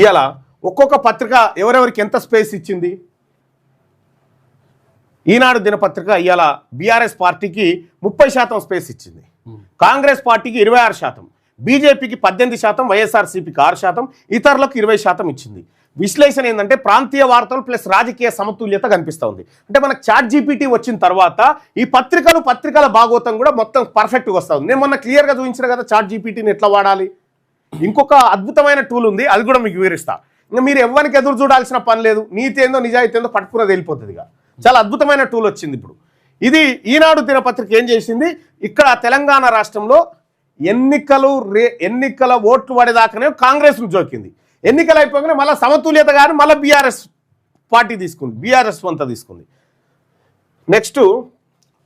ఇవాళ ఒక్కొక్క పత్రిక ఎవరెవరికి ఎంత స్పేస్ ఇచ్చింది? ఈనాడు దినపత్రిక ఇవాళ బీఆర్ఎస్ పార్టీకి ముప్పై శాతం స్పేస్ ఇచ్చింది. కాంగ్రెస్ పార్టీకి ఇరవై ఆరు శాతం. బీజేపీకి పద్దెనిమిది శాతం వైఎస్ఆర్సీపీకి ఆరు శాతం ఇతరులకు ఇరవై శాతం ఇచ్చింది. విశ్లేషణ ఏంటంటే ప్రాంతీయ వార్తలు ప్లస్ రాజకీయ సమతుల్యత కనిపిస్తూ ఉంది. అంటే మనకు చాట్ జీపీటీ వచ్చిన తర్వాత ఈ పత్రికలు పత్రికల భాగవతం కూడా మొత్తం పర్ఫెక్ట్గా వస్తుంది నేను మొన్న క్లియర్గా చూపించిన కదా చాట్ జీపీటీని ఎట్లా వాడాలి? ఇంకొక అద్భుతమైన టూల్ ఉంది అది కూడా మీకు వివరిస్తా. ఇంకా మీరు ఎవరికి ఎదురు చూడాల్సిన పని లేదు నీతి ఏందో నిజాయితీ ఏందో పట్టుకున్నది వెళ్ళిపోతుంది ఇక. చాలా అద్భుతమైన టూల్ వచ్చింది ఇప్పుడు. ఇది ఈనాడు దినపత్రిక ఏం చేసింది? ఇక్కడ తెలంగాణ రాష్ట్రంలో ఎన్నికలు రే ఎన్నికల ఓట్లు పడేదాకానే కాంగ్రెస్ను జోకింది. ఎన్నికలు అయిపోగానే మళ్ళీ సమతుల్యత కానీ మళ్ళీ బీఆర్ఎస్ పార్టీ తీసుకుంది బీఆర్ఎస్ వంత తీసుకుంది. నెక్స్ట్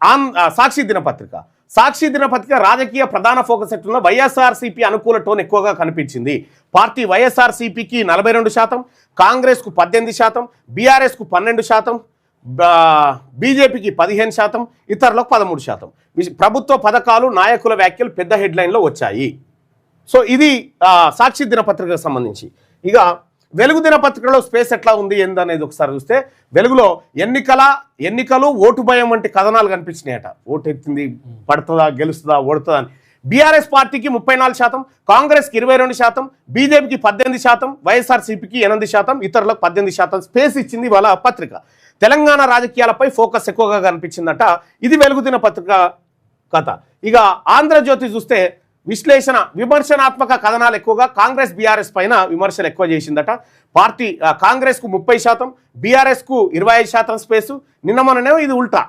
ఆన్ సాక్షి దినపత్రిక. సాక్షి దినపత్రిక రాజకీయ ప్రధాన ఫోకస్ ఎట్లున్న వైఎస్ఆర్సీపీ అనుకూల టోన్ ఎక్కువగా కనిపించింది. పార్టీ వైఎస్ఆర్సీపీకి నలభై రెండు శాతం కాంగ్రెస్కు పద్దెనిమిది శాతం బీఆర్ఎస్కు పన్నెండు శాతం బా- బీజేపీకి పదిహేను శాతం ఇతరులకు పదమూడు శాతం. ప్రభుత్వ పథకాలు నాయకుల వ్యాఖ్యలు పెద్ద హెడ్లైన్లో వచ్చాయి. సో ఇది సాక్షి దినపత్రికకు సంబంధించి. ఇక వెలుగు దినపత్రికలో స్పేస్ ఎట్లా ఉంది ఏందనేది ఒకసారి చూస్తే వెలుగులో ఎన్నికల ఎన్నికలు ఓటు భయం వంటి కథనాలు కనిపించినాయట. ఓటు ఎత్తింది పడుతుందా గెలుస్తుందా ఓడుతుందా అని. బీఆర్ఎస్ పార్టీకి ముప్పై నాలుగు శాతం కాంగ్రెస్కి ఇరవై రెండు శాతం బీజేపీకి పద్దెనిమిది శాతం వైఎస్ఆర్సీపీకి ఎనిమిది శాతం ఇతరులకు పద్దెనిమిది శాతం స్పేస్ ఇచ్చింది వాళ్ళ పత్రిక. తెలంగాణ రాజకీయాలపై ఫోకస్ ఎక్కువగా కనిపించిందట. ఇది వెలుగుదిన పత్రిక కథ. ఇక ఆంధ్రజ్యోతి చూస్తే విశ్లేషణ విమర్శనాత్మక కథనాలు ఎక్కువగా కాంగ్రెస్ బీఆర్ఎస్ పైన విమర్శలు ఎక్కువ చేసిందట. పార్టీ కాంగ్రెస్కు ముప్పై శాతం బీఆర్ఎస్కు ఇరవై ఐదు శాతం స్పేసు. నిన్న మొన్ననేమో ఇది ఉల్టా.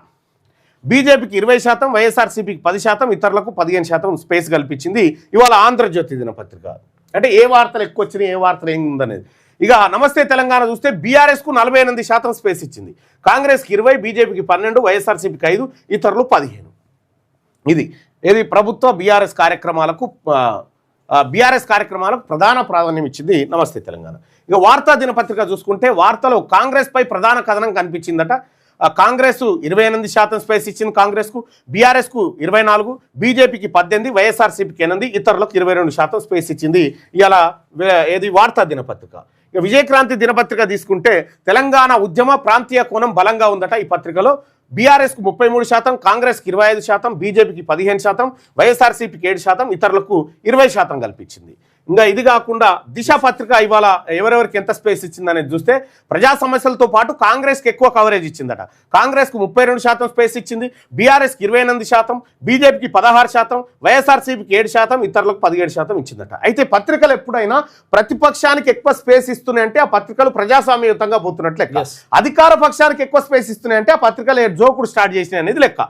బీజేపీకి ఇరవై శాతం వైఎస్ఆర్సీపీకి పది శాతం ఇతరులకు పదిహేను శాతం స్పేస్ కల్పించింది ఇవాళ ఆంధ్రజ్యోతి దినపత్రిక. అంటే ఏ వార్తలు ఎక్కువ వచ్చినాయి ఏ వార్తలు ఏం ఉందనేది. ఇక నమస్తే తెలంగాణ చూస్తే బీఆర్ఎస్కు నలభై ఎనిమిది శాతం స్పేస్ ఇచ్చింది. కాంగ్రెస్కి ఇరవై బీజేపీకి పన్నెండు వైఎస్ఆర్సీపీకి ఐదు ఇతరులు పదిహేను. ఇది. ఏది ప్రభుత్వ బీఆర్ఎస్ కార్యక్రమాలకు బీఆర్ఎస్ కార్యక్రమాలకు ప్రధాన ప్రాధాన్యం ఇచ్చింది నమస్తే తెలంగాణ. ఇక వార్తా దినపత్రిక చూసుకుంటే వార్తలో కాంగ్రెస్ పై ప్రధాన కథనం కనిపించిందట. కాంగ్రెస్ ఇరవై ఎనిమిది శాతం స్పేస్ ఇచ్చింది కాంగ్రెస్కు బీఆర్ఎస్కు ఇరవై నాలుగు బీజేపీకి పద్దెనిమిది వైఎస్ఆర్సీపీకి ఎనిమిది ఇతరులకు ఇరవై రెండు శాతం స్పేస్ ఇచ్చింది. ఇలా ఏది వార్తా దినపత్రిక. ఇక విజయక్రాంతి దినపత్రిక తీసుకుంటే తెలంగాణ ఉద్యమ ప్రాంతీయ కోణం బలంగా ఉందట ఈ పత్రికలో. బీఆర్ఎస్కు ముప్పై మూడు శాతం కాంగ్రెస్కి ఇరవై ఐదు శాతం బీజేపీకి పదిహేను శాతం వైఎస్ఆర్సీపీకి ఏడు శాతం ఇతరులకు ఇరవై శాతం కల్పించింది. ఇంకా ఇది కాకుండా దిశ పత్రిక ఇవాళ ఎవరెవరికి ఎంత స్పేస్ ఇచ్చిందనేది చూస్తే ప్రజా సమస్యలతో పాటు కాంగ్రెస్కి ఎక్కువ కవరేజ్ ఇచ్చిందట. కాంగ్రెస్కు ముప్పై రెండు శాతం స్పేస్ ఇచ్చింది బీఆర్ఎస్కి ఇరవై ఎనిమిది శాతం బీజేపీకి పదహారు శాతం వైఎస్ఆర్సీపీకి ఏడు శాతం ఇతరులకు పదిహేడు శాతం ఇచ్చిందట. అయితే పత్రికలు ఎప్పుడైనా ప్రతిపక్షానికి ఎక్కువ స్పేస్ ఇస్తున్నాయంటే ఆ పత్రికలు ప్రజాస్వామ్యయుతంగా పోతున్నట్లు లెక్క. అధికార పక్షానికి ఎక్కువ స్పేస్ ఇస్తున్నాయంటే ఆ పత్రికలు జోకుడు స్టార్ట్ చేసినాయి అనేది లెక్క.